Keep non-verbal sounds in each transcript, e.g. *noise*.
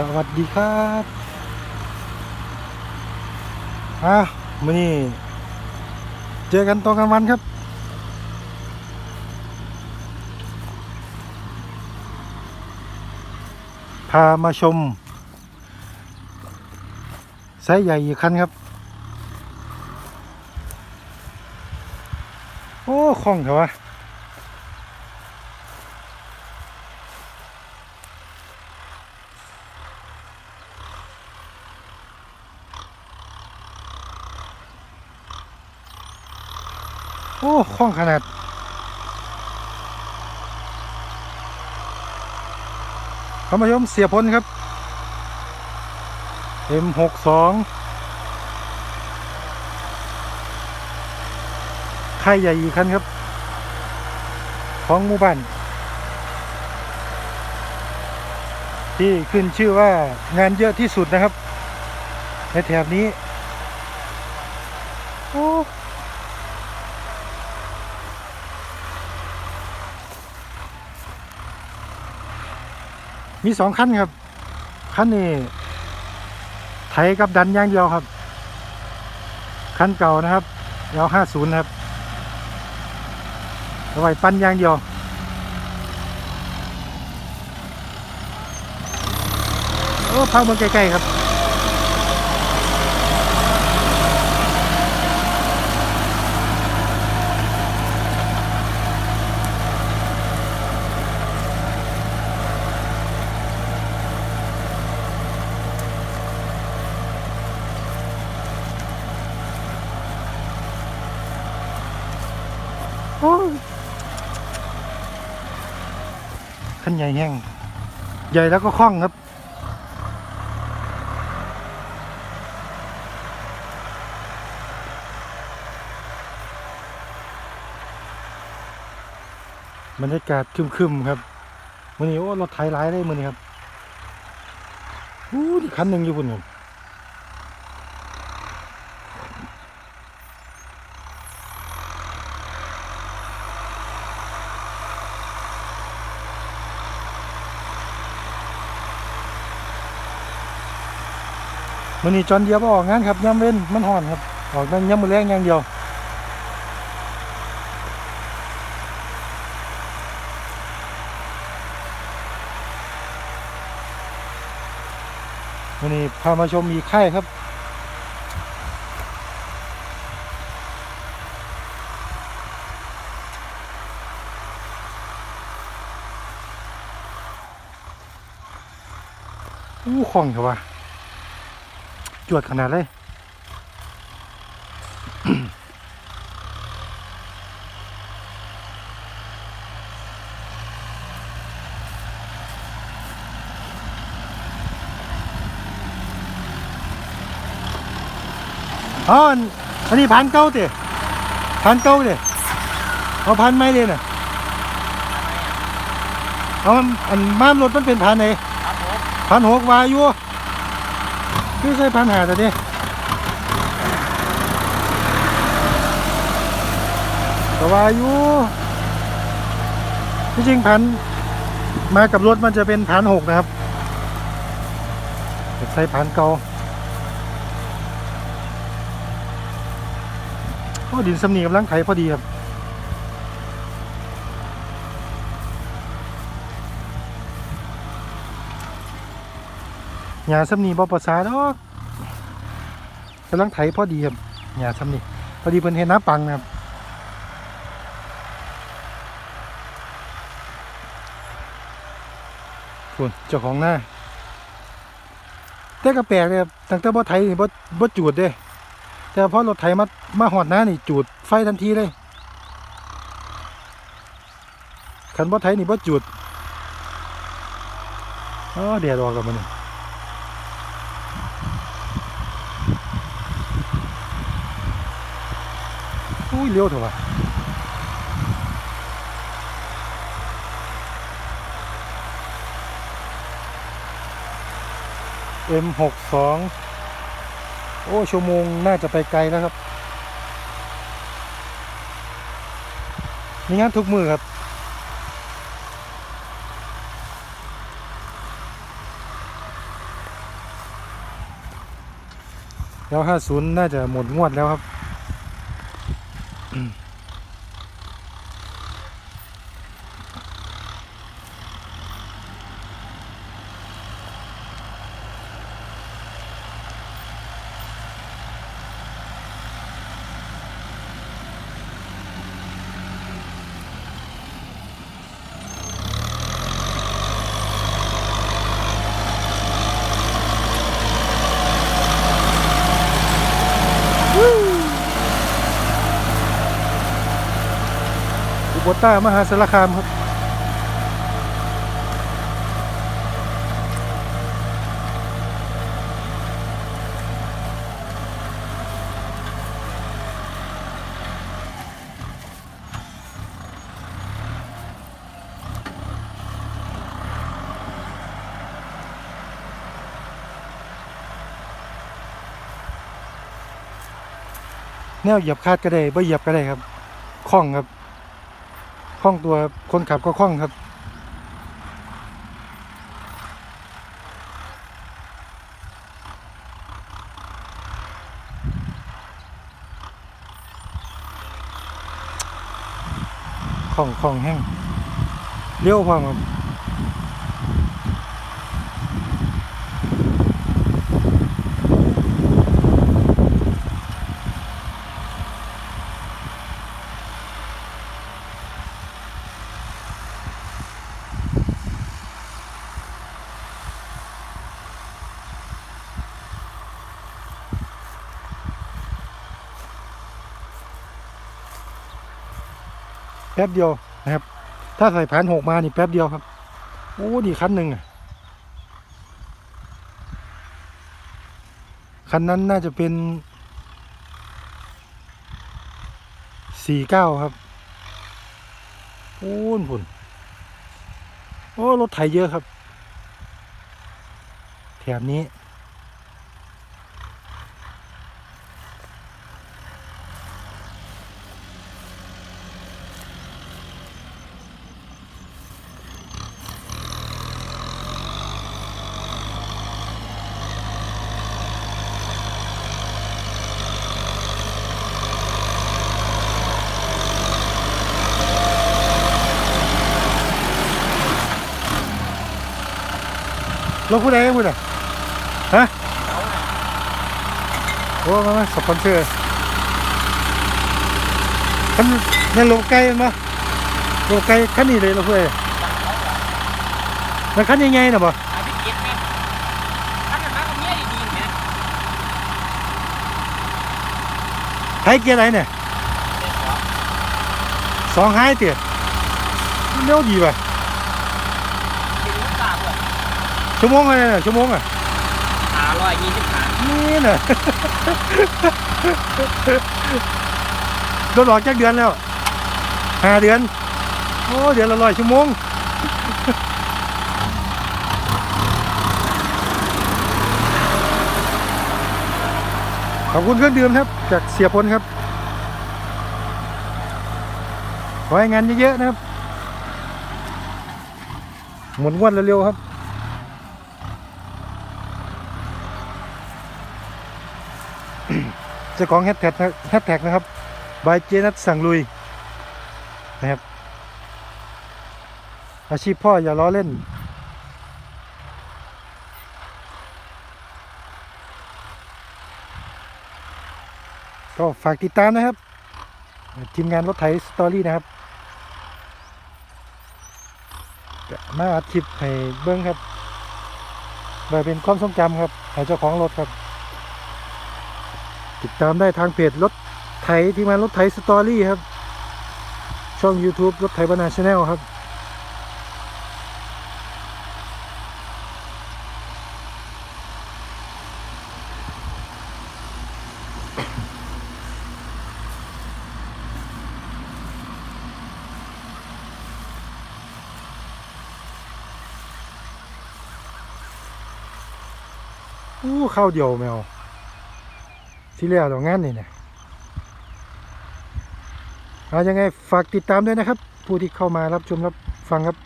สวัสดีครับอะมื่อนี้เจอกันตอนกลางวันครับ พามาชมไซส์ใหญ่อีกคันครับ โอ้คล่องเถอะวะ โอ้คล่องขนาดเข้ามาชมเสียพลครับ M62 ค่ายใหญ่อีกคันครับ ของหมู่บ้าน ที่ขึ้นชื่อว่างานเยอะที่สุดนะครับ ในแถบนี้ โอ้ มีสองขั้นครับขั้นนี้ไถกับดันอย่างเดียวครับขั้นเก่านะครับยาวห้าศูนย์ครับเอาไว้ปั้นอย่างเดียวโอ้พังเมืองใกล้ๆครับ โอ้ย ขั้นใหญ่แห้งใหญ่แล้วก็คล่องครับ บรรยากาศคึมๆครับมือนี้โอ้รถไถร้ายเลยมือนี้ครับอู้ดิคันหนึ่งอยู่บนค มือนี้จอนเดียวบ่ออกงานครับย่ำเว้นมันห่อนครับ ออกแต่ย่ำมือแรงอย่างเดียววันนี้พามาชมอีกค่ครับอู้คล่องเถอะวะ จวดขนาดเลยอ๋ออันนี้พันเก้าเตะพันเก้าเตะเอาพันไม่เลยน่ะเอาอันม้ามรถมันเป็นพันไหนพันหกวาอยุ คือใส่พันหาแต่เนี้ก็วาอยุที่จริงพันมากับรถมันจะเป็นพันหกนะครับใส่พันเก่าโอ้ดินสำนีกำลังไถพอดีครับ หญ้าสำนีบ่ประสาดอกกำลังไถพอดีครับหญ้าสำนีพอดีเพิ่นเห็นน้ำปังนะครับคุณเจ้าของหน้าแต่ก็แปลกเลยครับตั้งแต่บ่ไถนี่บ่บ่จูดเด้ แต่พอรถไถมามาหอดหน้านี่จูดไฟทันทีเลยคันบ่ไถนี่บ่จูดอ๋อเดี๋ยวรอกแล้วมันนี่ ยเร็วเถอะเอ็มหกสองโอ้ชั่วโมงน่าจะไปไกลแล้วครับ มีงานทุกมือครับ แล้วห้าศูนย์น่าจะหมดงวดแล้วครับ Mm-hmm. *clears throat* อุบต้ามหาสารคามครับ แนวเหยียบคาดก็ได้บ่เหยียบก็ได้ครับคล่องครับ ล่องตัวครับคนขับก็คล่องครับ คล่องคล่องแห้งเลี้ยวพร้อมครับ แป๊บเดียวนะครับ ถ้าใส่แผ่นหกมานี่แป๊บเดียวครับโอ้ดีคันหนึ่งอะคันนั้นน่าจะเป็นสี่เก้าครับโอ้นผุนโอ้รถไถเยอะครับ แถบนี้ รถผู้ใดผู้ใดฮะโอ้มามาสปอนเซอร์คันนั่นโลไก่มาโลไก่คันนี้เลยรถผู้ใดมันคันยังไงนะบ่อาทิตย์เจ็ดแม่ถ้าเกิดมากับเมียดีๆเนี่ยไทยเกียร์ไหนเนี่ยเด็กสองสองไฮเตี๋ยเร็วดีป่ะ เป็นลูกตาเพื่อน ชั่วโมงอะไรน่ะชั่วโมงอะหาร้อยยี่สิบห้านี่น่ะโดนหลอกจากเดือนแล้วห้าเดือนโอ้เดือนละร้อยชั่วโมงขอบคุณเครื่องดื่มครับ จากเสียพลครับขอให้งานเยอะๆนะครับ หมุนงวันเร็วๆครับ เจ้าของแฮชแท็กแฮชแท็กนะครับบายเจนัทสั่งลุยนะครับอาชีพพ่ออย่าล้อเล่น ก็ฝากติดตามนะครับ ทีมงานรถไถสตอรี่นะครับมาอัดคลิปให้เบิ้งครับไว้เป็นความทรงจำครับให้เจ้าของรถครับ ติดตามได้ทางเพจรถไถทีมงานรถไถสตอรี่ครับ ช่อง YouTube รถไถบรรณาชาแนลครับ อู้ข้าวเดียวแมว ที่แล้วเรางานนี่นี่ยเอายังไงฝากติดตามด้วยนะครับ ผู้ที่เข้ามารับชมรับฟังครับ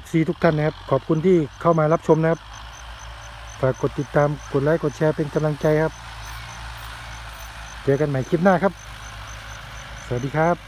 FC ทุกท่านนะครับ ขอบคุณที่เข้ามารับชมนะครับ ฝากกดติดตามกดไลค์กดแชร์เป็นกำลังใจครับ เจอกันใหม่คลิปหน้าครับ สวัสดีครับ